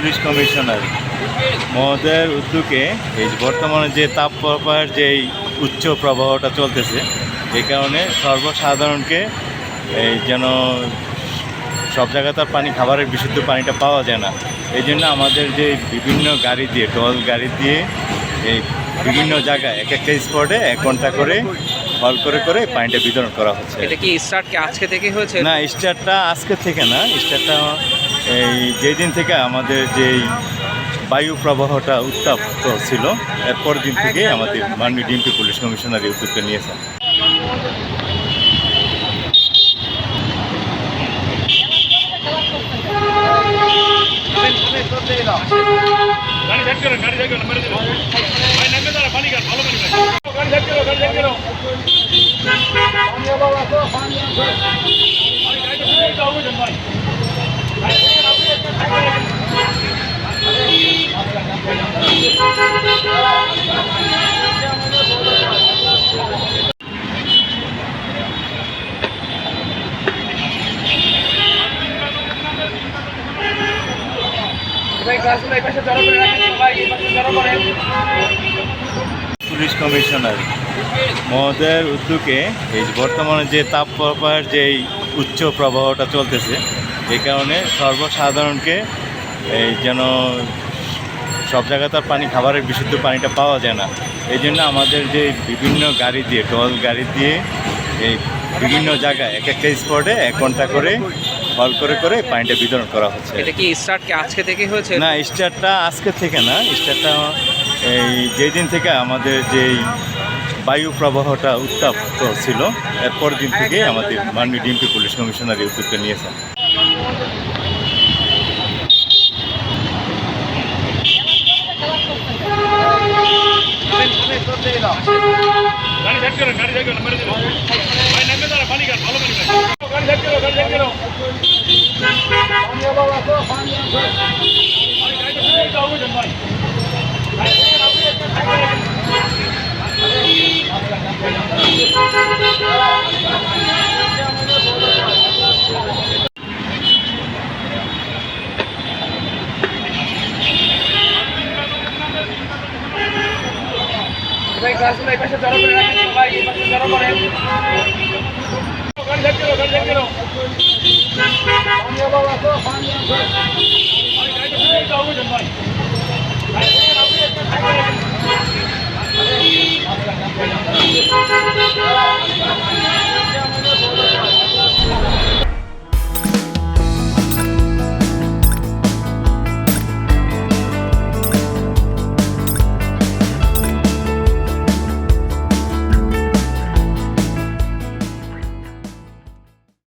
Police commissioner মহোদয়ের উদ্যোগে এই বর্তমানে যে তাপপ্রবাহের যে উচ্চ প্রবাহটা চলতেছে যে কারণে সর্বসাধারণকে এই যেন সব জায়গায় তো আর পানি খাবারের বিশুদ্ধ পানিটা পাওয়া যায় না। এই জন্য আমাদের যে বিভিন্ন গাড়ি দিয়ে টল গাড়ি দিয়ে এই বিভিন্ন জায়গায় এক একটা স্পটে এক ঘণ্টা করে কল করে করে পানিটা বিতরণ করা হচ্ছে। এটা কি স্টার্ট কি আজকে থেকে হয়েছে? না স্টারটা আজকে থেকে না স্টারটা এই যেদিন থেকে আমাদের যেই বায়ু প্রবাহটা উত্তাপ্ত ছিল, এরপর দিন থেকে আমাদের মাননীয় ডিএমপি পুলিশ কমিশনার এই উদ্যোগটা নিয়েছেন। পুলিশ কমিশনার মহোদয়ের উদ্যোগে এই বর্তমানে যে তাপপ্রবাহের যে এই উচ্চ প্রবাহটা চলতেছে এই কারণে সর্বসাধারণকে এই যেন সব জায়গায় তো আর পানি খাবারের বিশুদ্ধ পানিটা পাওয়া যায় না। এই জন্য আমাদের যে বিভিন্ন গাড়ি দিয়ে টল গাড়ি দিয়ে এই বিভিন্ন জায়গায় এক একটা স্পটে এক ঘণ্টা করে কল করে করে পানিটা বিতরণ করা হচ্ছে। এটা কি স্টার্ট কি আজকে থেকে হয়েছে? না স্টারটা আজকে থেকে না স্টারটা এই যেদিন থেকে আমাদের যেই বায়ু প্রবাহটা উত্তাপ্ত ছিল এরপর দিন থেকে আমাদের মাননীয় ডিএমপি পুলিশ কমিশনার এই উদ্যোগটা নিয়েছেন। গাড়ি সাইড করো গাড়ি সাইড করো মেরে দিল ভাই নামে দাঁড়া পানি গান ভালো পানি ভাই গাড়ি সাইড করো গাড়ি সাইড করো ভাই গাছগুলো এই পাশে জড়ো করে রাখেন সবাই এই পাশে জড়ো করেন। করো